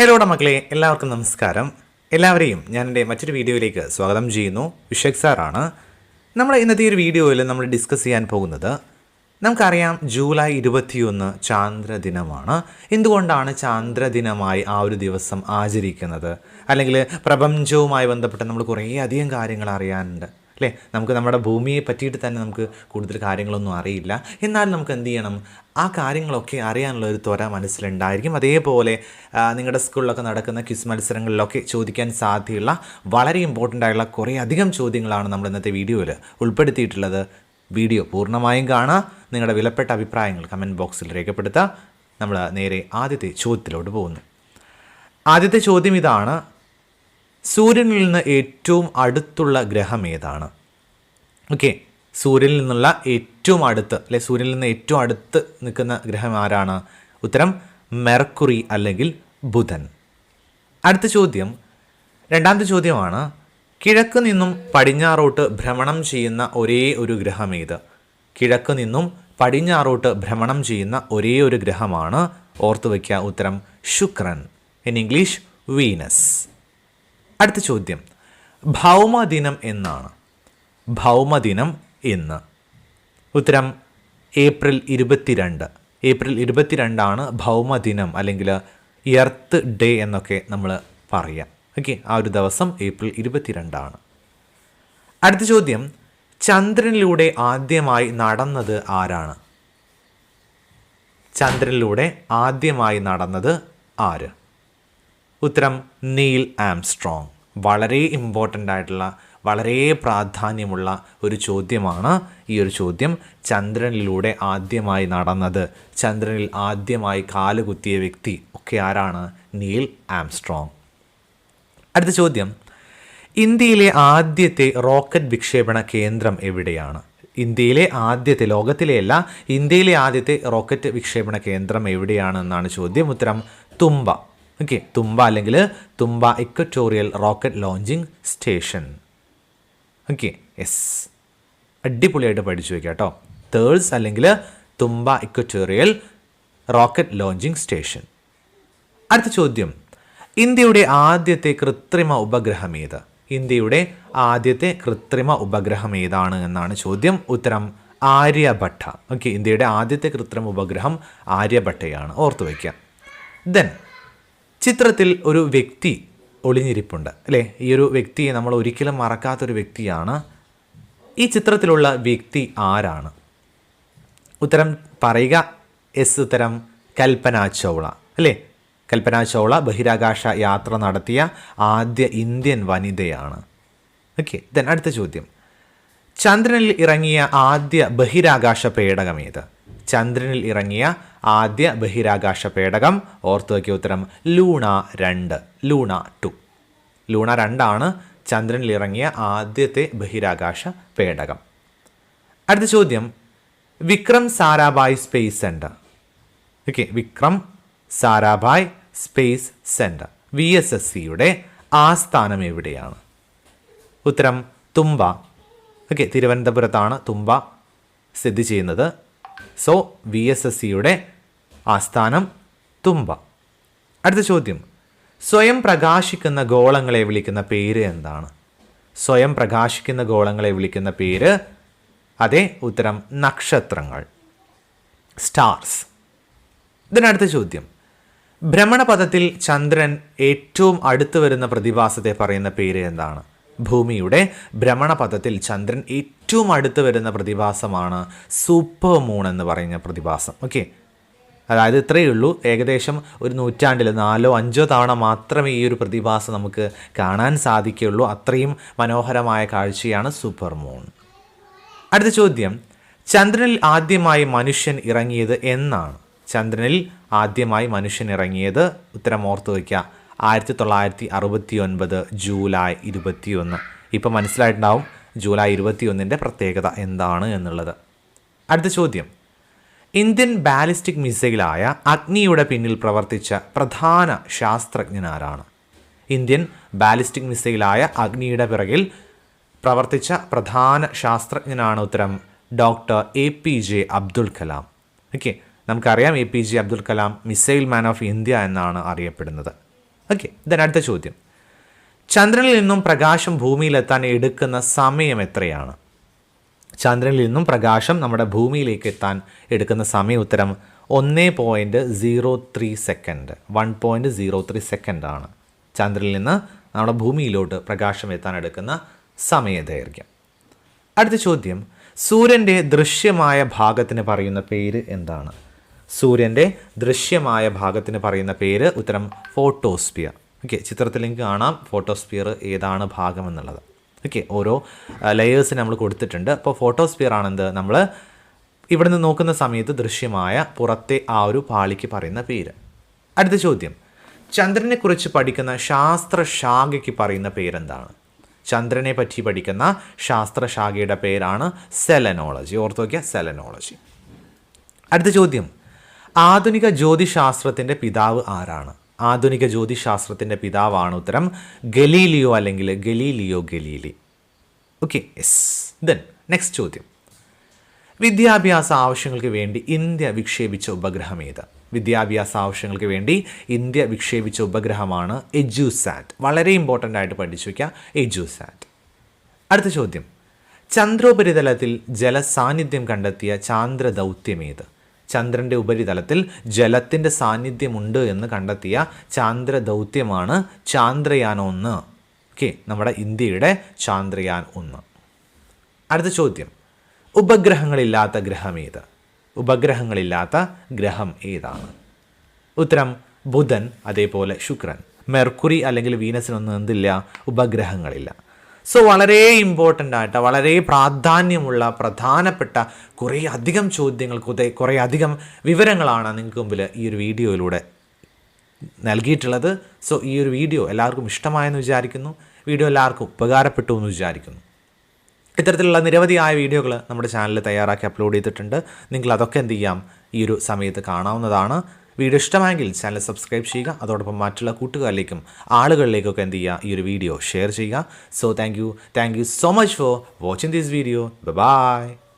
ഹലോടെ മക്കളെ എല്ലാവർക്കും നമസ്കാരം. എല്ലാവരെയും ഞാൻ എന്റെ മറ്റൊരു വീഡിയോയിലേക്ക് സ്വാഗതം ചെയ്യുന്നു. വിഷക് സാറാണ്. നമ്മൾ ഇന്നത്തെ ഒരു വീഡിയോയിൽ നമ്മൾ ഡിസ്കസ് ചെയ്യാൻ പോകുന്നത് നമുക്കറിയാം ജൂലൈ ഇരുപത്തിയൊന്ന് ചാന്ദ്രദിനമാണ്. എന്തുകൊണ്ടാണ് ചാന്ദ്രദിനമായി ആ ഒരു ദിവസം ആചരിക്കുന്നത്? അല്ലെങ്കിൽ പ്രപഞ്ചവുമായി ബന്ധപ്പെട്ട് നമ്മൾ കുറേ അധികം കാര്യങ്ങൾ അറിയാനുണ്ട്. അല്ലേ? നമുക്ക് നമ്മുടെ ഭൂമിയെ പറ്റിയിട്ട് തന്നെ നമുക്ക് കൂടുതൽ കാര്യങ്ങളൊന്നും അറിയില്ല. എന്നാൽ നമുക്ക് എന്ത് ചെയ്യണം? ആ കാര്യങ്ങളൊക്കെ അറിയാനുള്ള ഒരു ത്വര മനസ്സിലുണ്ടായിരിക്കും. അതേപോലെ നിങ്ങളുടെ സ്കൂളിലൊക്കെ നടക്കുന്ന ക്വിസ് മത്സരങ്ങളിലൊക്കെ ചോദിക്കാൻ സാധ്യതയുള്ള വളരെ ഇമ്പോർട്ടന്റ് ആയിട്ടുള്ള കുറേ അധികം ചോദ്യങ്ങളാണ് നമ്മൾ ഇന്നത്തെ വീഡിയോയിൽ ഉൾപ്പെടുത്തിയിട്ടുള്ളത്. വീഡിയോ പൂർണമായും കാണുക. നിങ്ങളുടെ വിലപ്പെട്ട അഭിപ്രായങ്ങൾ കമന്റ് ബോക്സിൽ രേഖപ്പെടുത്തുക. നമ്മൾ നേരെ ആദ്യത്തെ ചോദ്യത്തിലോട്ട് പോകുന്നു. ആദ്യത്തെ ചോദ്യം ഇതാണ്. സൂര്യനിൽ നിന്ന് ഏറ്റവും അടുത്തുള്ള ഗ്രഹം ഏതാണ്? ഓക്കെ. സൂര്യനിൽ നിന്നുള്ള ഏറ്റവും അടുത്ത് അല്ലെ സൂര്യനിൽ നിന്ന് ഏറ്റവും അടുത്ത് നിൽക്കുന്ന ഗ്രഹം ആരാണ്? ഉത്തരം മെർക്കുറി അല്ലെങ്കിൽ ബുധൻ. അടുത്ത ചോദ്യം. രണ്ടാമത്തെ ചോദ്യമാണ് കിഴക്ക് നിന്നും പടിഞ്ഞാറോട്ട് ഭ്രമണം ചെയ്യുന്ന ഒരേ ഒരു ഗ്രഹം ഏത്? കിഴക്ക് നിന്നും പടിഞ്ഞാറോട്ട് ഭ്രമണം ചെയ്യുന്ന ഒരേ ഒരു ഗ്രഹമാണ്. ഓർത്തു വയ്ക്കുക ഉത്തരം ശുക്രൻ. ഇൻ ഇംഗ്ലീഷ് വീനസ് അടുത്ത ചോദ്യം. ഭൗമദിനം എന്നാണ്. ഭൗമദിനം ഇന്ന്. ഉത്തരം ഏപ്രിൽ ഇരുപത്തിരണ്ട്. ഏപ്രിൽ ഇരുപത്തിരണ്ടാണ് ഭൗമദിനം അല്ലെങ്കിൽ എർത്ത് ഡേ എന്നൊക്കെ നമ്മൾ പറയാം. ഓക്കെ ആ ഒരു ദിവസം ഏപ്രിൽ ഇരുപത്തിരണ്ടാണ്. അടുത്ത ചോദ്യം ചന്ദ്രനിലൂടെ ആദ്യമായി നടന്നത് ആരാണ്? ചന്ദ്രനിലൂടെ ആദ്യമായി നടന്നത് ആര്? ഉത്തരം നീൽ ആംസ്ട്രോങ്. വളരെ ഇമ്പോർട്ടന്റ് ആയിട്ടുള്ള വളരെ പ്രാധാന്യമുള്ള ഒരു ചോദ്യമാണ്. ഈ ഒരു ചോദ്യം ചന്ദ്രനിലൂടെ ആദ്യമായി നടന്നത്. ചന്ദ്രനിൽ ആദ്യമായി കാലുകുത്തിയ വ്യക്തി ഒക്കെ ആരാണ്? Neil Armstrong. അടുത്ത ചോദ്യം. ഇന്ത്യയിലെ ആദ്യത്തെ റോക്കറ്റ് വിക്ഷേപണ കേന്ദ്രം എവിടെയാണ്? ഇന്ത്യയിലെ ആദ്യത്തെ ലോകത്തിലെയല്ല ഇന്ത്യയിലെ ആദ്യത്തെ റോക്കറ്റ് വിക്ഷേപണ കേന്ദ്രം എവിടെയാണെന്നാണ് ചോദ്യം. ഉത്തരം തുമ്പ ഓക്കെ തുമ്പ അല്ലെങ്കിൽ Thumba equatorial rocket launching station. Okay yes അടിപൊളിയായിട്ട് പഠിച്ചു വയ്ക്കുക കേട്ടോ തേഴ്സ് അല്ലെങ്കിൽ Thumba equatorial rocket launching station അടുത്ത ചോദ്യം. ഇന്ത്യയുടെ ആദ്യത്തെ കൃത്രിമ ഉപഗ്രഹം ഏത്? ഇന്ത്യയുടെ ആദ്യത്തെ കൃത്രിമ ഉപഗ്രഹം ഏതാണ് എന്നാണ് ചോദ്യം. ഉത്തരം ആര്യഭട്ട. ഓക്കെ ഇന്ത്യയുടെ ആദ്യത്തെ കൃത്രിമ ഉപഗ്രഹം ആര്യഭട്ടയാണ്. ഓർത്തു വയ്ക്കുക ദെൻ ചിത്രത്തിൽ ഒരു വ്യക്തി ഒളിഞ്ഞിരിപ്പുണ്ട്. അല്ലേ? ഈ ഒരു വ്യക്തിയെ നമ്മൾ ഒരിക്കലും മറക്കാത്തൊരു വ്യക്തിയാണ്. ഈ ചിത്രത്തിലുള്ള വ്യക്തി ആരാണ്? ഉത്തരം പറയുക. എസ് ഉത്തരം കൽപ്പന ചൗള. അല്ലേ? കൽപ്പന ചൗള ബഹിരാകാശ യാത്ര നടത്തിയ ആദ്യ ഇന്ത്യൻ വനിതയാണ്. ഓക്കെ ദെൻ അടുത്ത ചോദ്യം. ചന്ദ്രനിൽ ഇറങ്ങിയ ആദ്യ ബഹിരാകാശ പേടകം ഏത്? ചന്ദ്രനിൽ ഇറങ്ങിയ ആദ്യ ബഹിരാകാശ പേടകം. ഓർത്തു വയ്ക്കിയ ഉത്തരം. ലൂണ രണ്ട്. Luna to. ലൂണ രണ്ടാണ് ചന്ദ്രനിൽ ഇറങ്ങിയ ആദ്യത്തെ ബഹിരാകാശ പേടകം. അടുത്ത ചോദ്യം. Vikram Sarabhai space centre okay Vikram Sarabhai space centre V S S സിയുടെ ആസ്ഥാനം എവിടെയാണ്? ഉത്തരം തുമ്പ ഓക്കെ തിരുവനന്തപുരത്താണ് തുമ്പ സ്ഥിതി ചെയ്യുന്നത്. സോ വി എസ് എസ് സിയുടെ ആസ്ഥാനം തുമ്പ. അടുത്ത ചോദ്യം. സ്വയം പ്രകാശിക്കുന്ന ഗോളങ്ങളെ വിളിക്കുന്ന പേര് എന്താണ്? സ്വയം പ്രകാശിക്കുന്ന ഗോളങ്ങളെ വിളിക്കുന്ന പേര് അതെ ഉത്തരം നക്ഷത്രങ്ങൾ. സ്റ്റാർസ്. ഇതിനടുത്ത ചോദ്യം. ഭ്രമണപഥത്തിൽ ചന്ദ്രൻ ഏറ്റവും അടുത്തു വരുന്ന പ്രതിഭാസത്തെ പറയുന്ന പേര് എന്താണ്? ഭൂമിയുടെ ഭ്രമണപഥത്തിൽ ചന്ദ്രൻ ഏറ്റവും അടുത്ത് വരുന്ന പ്രതിഭാസമാണ് സൂപ്പർ മൂൺ എന്ന് പറയുന്ന പ്രതിഭാസം. ഓക്കെ? അതായത് ഇത്രയേ ഉള്ളൂ. ഏകദേശം ഒരു നൂറ്റാണ്ടിൽ നാലോ അഞ്ചോ തവണ മാത്രമേ ഈ ഒരു പ്രതിഭാസം നമുക്ക് കാണാൻ സാധിക്കുകയുള്ളൂ. അത്രയും മനോഹരമായ കാഴ്ചയാണ് സൂപ്പർ മൂൺ. അടുത്ത ചോദ്യം. ചന്ദ്രനിൽ ആദ്യമായി മനുഷ്യൻ ഇറങ്ങിയത് എന്നാണ്. ചന്ദ്രനിൽ ആദ്യമായി മനുഷ്യൻ ഇറങ്ങിയത്. ഉത്തരം ഓർത്തു വയ്ക്കുക. ആയിരത്തി തൊള്ളായിരത്തി അറുപത്തി ഒൻപത് ജൂലൈ ഇരുപത്തിയൊന്ന്. ഇപ്പം മനസ്സിലായിട്ടുണ്ടാവും ജൂലൈ ഇരുപത്തിയൊന്നിന്റെ പ്രത്യേകത എന്താണ് എന്നുള്ളത്. അടുത്ത ചോദ്യം. ഇന്ത്യൻ ബാലിസ്റ്റിക് മിസൈലായ അഗ്നിയുടെ പിന്നിൽ പ്രവർത്തിച്ച പ്രധാന ശാസ്ത്രജ്ഞനാരാണ് ഇന്ത്യൻ ബാലിസ്റ്റിക് മിസൈലായ അഗ്നിയുടെ പിറകിൽ പ്രവർത്തിച്ച പ്രധാന ശാസ്ത്രജ്ഞനാണ് ഉത്തരം doctor A P J Abdul Kalam. Okay നമുക്കറിയാം A P J Abdul Kalam missile man of India എന്നാണ് അറിയപ്പെടുന്നത്. ഓക്കെ ദൻ അടുത്ത ചോദ്യം. ചന്ദ്രനിൽ നിന്നും പ്രകാശം ഭൂമിയിലെത്താൻ എടുക്കുന്ന സമയം എത്രയാണ്? ചന്ദ്രനിൽ നിന്നും പ്രകാശം നമ്മുടെ ഭൂമിയിലേക്ക് എത്താൻ എടുക്കുന്ന സമയ ഉത്തരം ഒന്ന് point zero three second one point zero three സെക്കൻഡാണ് ചന്ദ്രനിൽ നിന്ന് നമ്മുടെ ഭൂമിയിലോട്ട് പ്രകാശം എത്താൻ എടുക്കുന്ന സമയ സമയദൈർഘ്യം. അടുത്ത ചോദ്യം. സൂര്യന്റെ ദൃശ്യമായ ഭാഗത്തിന് പറയുന്ന പേര് എന്താണ്? സൂര്യന്റെ ദൃശ്യമായ ഭാഗത്തിന് പറയുന്ന പേര് ഉത്തരം ഫോട്ടോസ്പിയർ ഓക്കെ ചിത്രത്തിൽ നിങ്ങൾക്ക് കാണാം ഫോട്ടോസ്പിയർ ഏതാണ് ഭാഗം എന്നുള്ളത്. ഓക്കെ ഓരോ ലെയേഴ്സിന് നമ്മൾ കൊടുത്തിട്ടുണ്ട്. അപ്പോൾ ഫോട്ടോസ്പിയർ ആണെന്ത്? നമ്മൾ ഇവിടെ നിന്ന് നോക്കുന്ന സമയത്ത് ദൃശ്യമായ പുറത്തെ ആ ഒരു പാളിക്ക് പറയുന്ന പേര്. അടുത്ത ചോദ്യം. ചന്ദ്രനെക്കുറിച്ച് പഠിക്കുന്ന ശാസ്ത്രശാഖയ്ക്ക് പറയുന്ന പേരെന്താണ്? ചന്ദ്രനെ പറ്റി പഠിക്കുന്ന ശാസ്ത്രശാഖയുടെ പേരാണ് സെലനോളജി. ഓർത്ത് നോക്കിയ സെലനോളജി. അടുത്ത ചോദ്യം. ആധുനിക ജ്യോതിശാസ്ത്രത്തിന്റെ പിതാവ് ആരാണ്? ആധുനിക ജ്യോതിശാസ്ത്രത്തിന്റെ പിതാവാണ് ഉത്തരം ഗലീലിയോ അല്ലെങ്കിൽ Galileo Galilei. Okay yes then next ചോദ്യം. വിദ്യാഭ്യാസ ആവശ്യങ്ങൾക്ക് വേണ്ടി ഇന്ത്യ വിക്ഷേപിച്ച ഉപഗ്രഹം ഏത്? വിദ്യാഭ്യാസ ആവശ്യങ്ങൾക്ക് വേണ്ടി ഇന്ത്യ വിക്ഷേപിച്ച ഉപഗ്രഹമാണ് എജുസാറ്റ്. വളരെ ഇമ്പോർട്ടന്റ് ആയിട്ട് പഠിച്ചു വയ്ക്കുക എജുസാറ്റ്. അടുത്ത ചോദ്യം. ചന്ദ്രോപരിതലത്തിൽ ജലസാന്നിധ്യം കണ്ടെത്തിയ ചാന്ദ്ര ദൗത്യമേത് ചന്ദ്രന്റെ ഉപരിതലത്തിൽ ജലത്തിന്റെ സാന്നിധ്യമുണ്ട് എന്ന് കണ്ടെത്തിയ ചാന്ദ്ര ദൗത്യമാണ് ചാന്ദ്രയാൻ ഒന്ന്. ഓക്കെ നമ്മുടെ ഇന്ത്യയുടെ ചാന്ദ്രയാൻ ഒന്ന്. അടുത്ത ചോദ്യം. ഉപഗ്രഹങ്ങളില്ലാത്ത ഗ്രഹം ഏത്? ഉപഗ്രഹങ്ങളില്ലാത്ത ഗ്രഹം ഏതാണ്? ഉത്തരം ബുധൻ അതേപോലെ ശുക്രൻ. മെർക്കുറി അല്ലെങ്കിൽ വീനസിനൊന്നും എന്തില്ല? ഉപഗ്രഹങ്ങളില്ല. സോ വളരെ ഇമ്പോർട്ടന്റ് ആയിട്ട് വളരെ പ്രാധാന്യമുള്ള പ്രധാനപ്പെട്ട കുറേ അധികം ചോദ്യങ്ങൾ കുറേ അധികം വിവരങ്ങളാണ് നിങ്ങൾക്ക് മുമ്പിൽ ഈ ഒരു വീഡിയോയിലൂടെ നൽകിയിട്ടുള്ളത്. സോ ഈ ഒരു വീഡിയോ എല്ലാവർക്കും ഇഷ്ടമായെന്ന് വിചാരിക്കുന്നു. വീഡിയോ എല്ലാവർക്കും ഉപകാരപ്പെട്ടു എന്ന് വിചാരിക്കുന്നു. ഇത്തരത്തിലുള്ള നിരവധിയായ വീഡിയോകൾ നമ്മുടെ ചാനലിൽ തയ്യാറാക്കി അപ്ലോഡ് ചെയ്തിട്ടുണ്ട്. നിങ്ങൾ അതൊക്കെ എന്ത് ചെയ്യാം? ഈ ഒരു സമയത്ത് കാണാവുന്നതാണ്. വീഡിയോ ഇഷ്ടമായെങ്കിൽ ചാനൽ സബ്സ്ക്രൈബ് ചെയ്യുക അതോടൊപ്പം മറ്റുള്ള കൂട്ടുകാരിലേക്കും ആളുകളിലേക്കൊക്കെ എന്ത് ചെയ്യുക ഈ ഒരു വീഡിയോ ഷെയർ ചെയ്യുക. So thank you thank you so much for watching this video bye